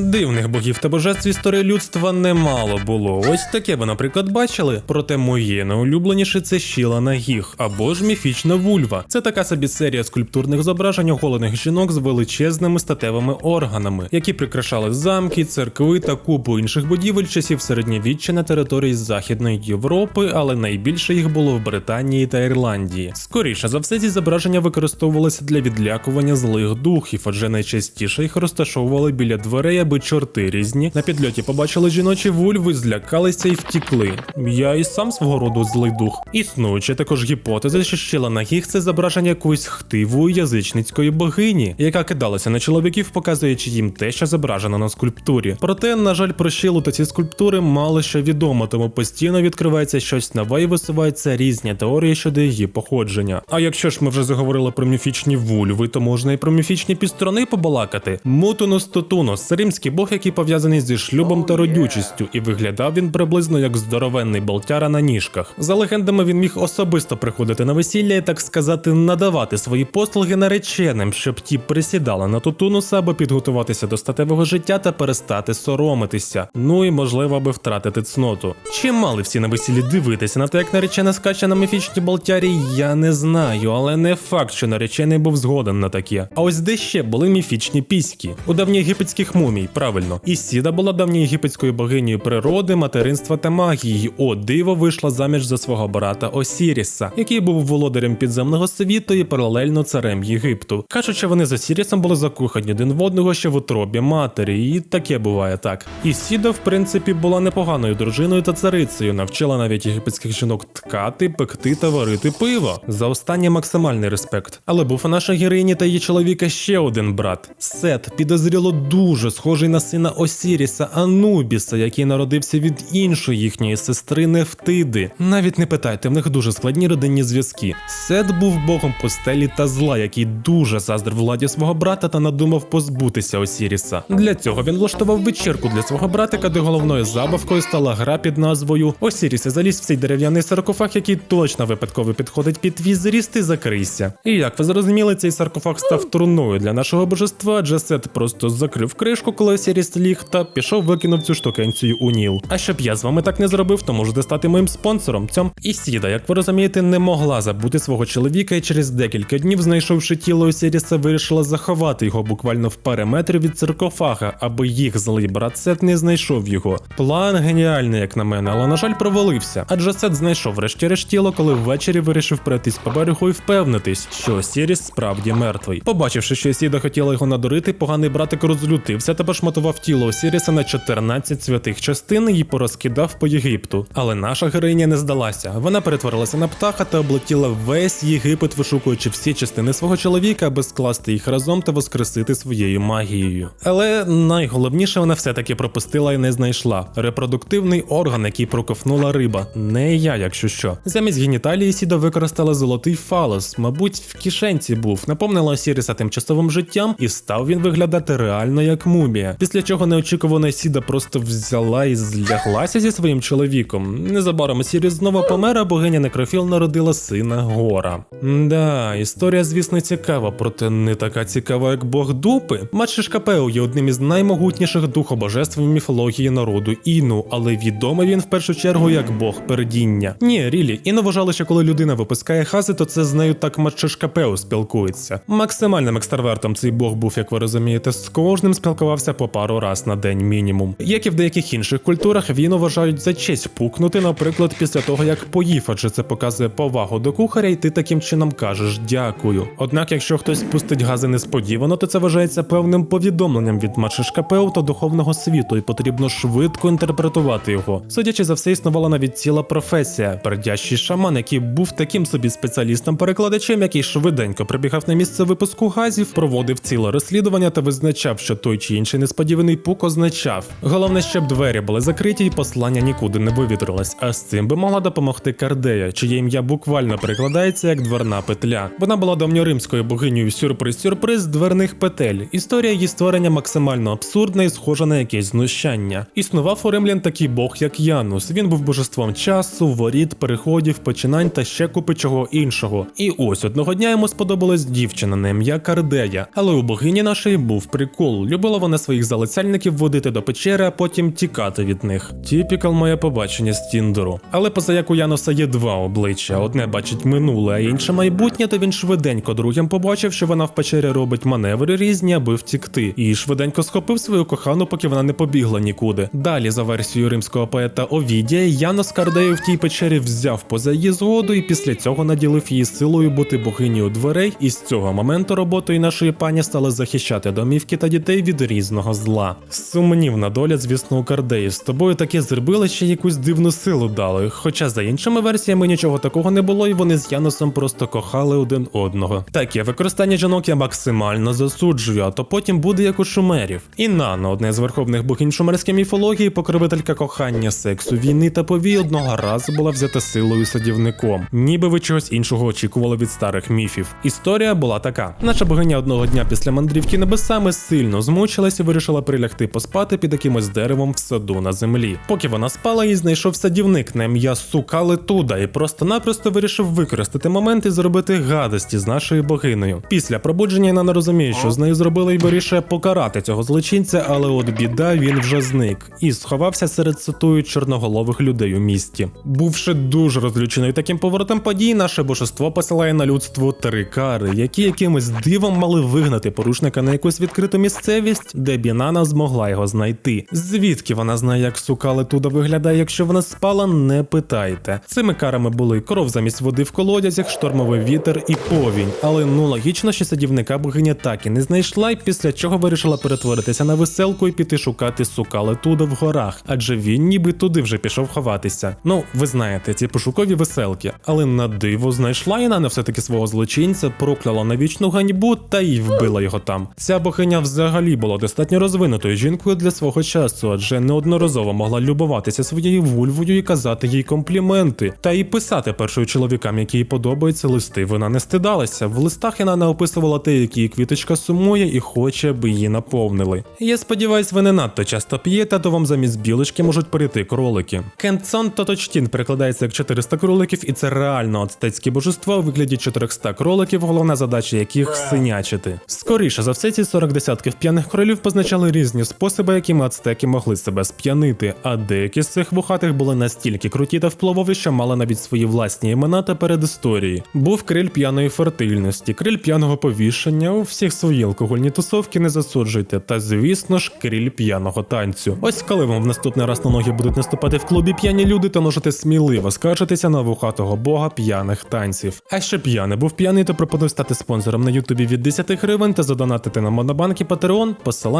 Дивних богів та божеств історії людства немало було. Ось таке ви, наприклад, бачили. Проте моє найулюбленіше це Щіла Нагіг або ж міфічна вульва. Це така собі серія скульптурних зображень оголених жінок з величезними статевими органами, які прикрашали замки, церкви та купу інших будівель часів середньовіччя на території Західної Європи, але найбільше їх було в Британії та Ірландії. Скоріше за все, ці зображення використовувалися для відлякування злих духів, адже найчастіше їх розташовували біля дверей, аби чорти різні на підльоті побачили жіночі вульви, злякалися і втікли. Я і сам свого роду злий дух. Існуюча також гіпотеза, що щела нагіг це зображення якоїсь хтивої язичницької богині, яка кидалася на чоловіків, показуючи їм те, що зображено на скульптурі. Проте, на жаль, про щелу та ці скульптури мало що відомо, тому постійно відкривається щось нове і висуваються різні теорії щодо її походження. А якщо ж ми вже заговорили про міфічні вульви, то можна і про міфічні пістрони побалакати. Мутунус Тотунос це римський бог, який пов'язаний зі шлюбом та родючістю, і виглядав він приблизно як здоровенний болтяра на ніжках. За легендами, він міг особисто приходити на весілля і так сказати надавати свої послуги нареченим, щоб ті присідали на Тотунуса, аби підготуватися до статевого життя та перестати соромитися. Ну і можливо, аби втратити цноту. Чи мали всі на весіллі дивитися на те, як наречена скаче на міфічній болтярі, я не знаю, але не факт, що наречений був згоден на таке. А ось де ще були міфічні піськи у давньоєгипетських мумій, правильно. Ісіда була давньоєгипетською богинею природи, материнства та магії. О, диво вийшла заміж за свого брата Осіріса, який був володарем підземного світу і паралельно царем Єгипту. Кажуть, що вони з Осірісом були закохані один в одного ще в утробі матері, і таке буває так. Ісіда, в принципі, була непоганою дружиною та царицею, навчила навіть єгипетських жінок ткати, пекти та варити пиво. За останнє максимальний респект. Але був у нашій героїні та її чоловіка ще один брат. Сет підозріло дуже схожий на сина Осіріса Анубіса, який народився від іншої їхньої сестри Нефтиди. Навіть не питайте, в них дуже складні родинні зв'язки. Сет був богом постелі та зла, який дуже заздрив владі свого брата та надумав позбутися Осіріса. Для цього він влаштував вечірку для свого братика, де головною забавкою стала гра під назвою Осіріс залізь в цей дерев'яний саркофаг, який точно випадково підходить під твій зріст і закрийся. І як ви зрозуміли, цей саркофаг став труною для нашого божества, адже Сет просто закрив кришку, коли Осіріс ліг, та пішов викинув цю штукенцію у Ніл. А щоб я з вами так не зробив, то можете стати моїм спонсором. Цьом і сіда, як ви розумієте, не могла забути свого чоловіка, і через декілька днів, знайшовши тіло Осіріса, вирішила заховати його буквально в пари метрів від саркофага, аби їх злий брат Сет не знайшов його. План геніальний, як на мене, але на жаль, провалився. Адже Сет знайшов врешті-решт тіло, коли ввечері вирішив пройтись по берегу і впевнитись, що Осіріс справді мертвий. Побачивши, що Сіда хотіла його надурити, поганий братик розлютився та пошматував тіло Осіріса на 14 святих частин і порозкидав по Єгипту. Але наша героїня не здалася. Вона перетворилася на птаха та облетіла весь Єгипет, вишукуючи всі частини свого чоловіка, аби скласти їх разом та воскресити своєю магією. Але найголовніше вона все-таки пропустила і не знайшла репродуктивний орган, який проковнула риба. Не я, якщо що. Замість геніталії Сіда використала золотий фалос, мабуть, в кишенці був, наповнила Осіріса тимчасовим життям, і став він виглядати реально як мумія. Після чого неочікувано Сіда просто взяла і зляглася зі своїм чоловіком. Незабаром Осіріс знову помер, а богиня Некрофіл народила сина Гора. Да, історія, звісно, цікава, проте не така цікава, як Бог дупи. Матшишкапео є одним із наймогутніших духобожеств міфології народу Іну, але відомий він в першу чергу як Бог пердіння. Ні, Рілі, Іно вважали, що коли людина випускає хази, то це з нею так Матшишкапео спілкується. Максимальним екстравертом цей Бог був, як ви розумієте, з кожним спілкувався по пару раз на день мінімум. Як і в деяких інших культурах, він вважають за честь пукнути, наприклад, після того як поїв, адже це показує повагу до кухаря, і ти таким чином кажеш дякую. Однак, якщо хтось пустить гази несподівано, то це вважається певним повідомленням від Матшишкапеу та духовного світу, і потрібно швидко інтерпретувати його. Судячи за все, існувала навіть ціла професія, пердящий шаман, який був таким собі спеціалістом-перекладачем, який швиденько прибігав на місце випуску газів, проводив ціле розслідування та визначав, що той чи інший несподіваний пук означав. Головне, щоб двері були закриті і послання нікуди не вивітрилось. А з цим би могла допомогти Кардея, чиє ім'я буквально перекладається як дверна петля. Вона була давньоримською богинею сюрприз-сюрприз дверних петель. Історія її створення максимально абсурдна і схожа на якесь знущання. Існував у римлян такий бог, як Янус. Він був божеством часу, воріт, переходів, починань та ще купи чого іншого. І ось одного дня йому сподобалась дівчина на ім'я Кардея, але у богині нашої був прикол. Любила вона своїх залицяльників водити до печери, а потім тікати від них. Тіпікал моє побачення з Тіндеру. Але поза як у Яноса є два обличчя: одне бачить минуле, а інше майбутнє, то він швиденько другим побачив, що вона в печері робить маневри різні, аби втікти, і швиденько схопив свою кохану, поки вона не побігла нікуди. Далі, за версією римського поета Овідія, Янос Кардею в тій печері взяв поза її згоду і після цього наділив її силою бути богинею дверей. І з цього моменту роботою нашої пані стали захищати домівки та дітей від різного зла. Сумнівна доля, звісно, у Кардеї. З тобою таке зробили, ще якусь дивну силу дали. Хоча за іншими версіями нічого такого не було, і вони з Яносом просто кохали один одного. Таке використання жінок я максимально засуджую, а то потім буде як у шумерів. Інанна, одна з верховних богинь шумерської міфології, покровителька кохання, сексу, війни та повій одного разу була взята силою садівником. Ніби ви чогось іншого очікували від старих міфів. Історія була така: наша богиня одного дня після мандрівки небесами сильно змучилась і вирішила прилягти поспати під якимось деревом в саду на землі. Поки вона спала, їй знайшов садівник на ім'я Сука Летуда і просто-напросто вирішив використати момент і зробити гадості з нашою богинею. Після пробудження вона не розуміє, що з нею зробили і вирішує покарати цього злочинця, але от біда він вже зник і сховався серед цитую чорноголових людей у місті. Бувши дуже розлюченою таким поворотом подій, наше божество посилає на людство три кари, які якимось дивом мали вигнати порушника на якусь відкриту місцевість, де Бінана змогла його знайти. Звідки вона знає, як сука Летуда виглядає, якщо вона спала, не питайте. Цими карами були кров замість води в колодязях, штормовий вітер і повінь. Але ну логічно, що садівника богиня так і не знайшла, і після чого вирішила перетворитися на веселку і піти шукати сука Летуда в горах, адже він ніби туди вже пішов ховатися. Ну, ви знаєте, ці пошукові веселки. Але на диво знайшла і Інана все-таки свого злочинця, прокляла на вічну ганьбу та й вбила його там. Ця богиня взагалі була достатньо розвинутою жінкою для свого часу, адже неодноразово могла любуватися своєю вульвою і казати їй компліменти, та й писати першою чоловікам, які їй подобаються листи. Вона не стидалася. В листах Інана описувала те, які її квіточка сумує і хоче, аби її наповнили. Я сподіваюсь, ви не надто часто п'єте, то вам замість білочки можуть прийти кролики. Кентсон Тоточтін перекладається як 400 кроликів, і це реально ацтецьке божество у вигляді 400 кроликів, головна задача яких синячити. Скоріше за все, ці 40 десятків п'яних кролів позначали різні способи, якими ацтеки могли себе сп'янити, а деякі з цих вухатих були настільки круті та впливові, що мали навіть свої власні імена та передісторії. Був криль п'яної фертильності, криль п'яного повішення, у всіх свої алкогольні тусовки не засуджуйте, та звісно ж криль п'яного танцю. Ось коли вам в наступний раз на ноги будуть наступати в клубі п'яні люди, то можете сміливо скаржитися на вухатого бога п'яних танців. А я не був п'яний, то пропоную стати спонсором на Ютубі від 10 гривень та задонатити на Монобанк і Patreon,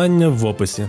посилання в описі.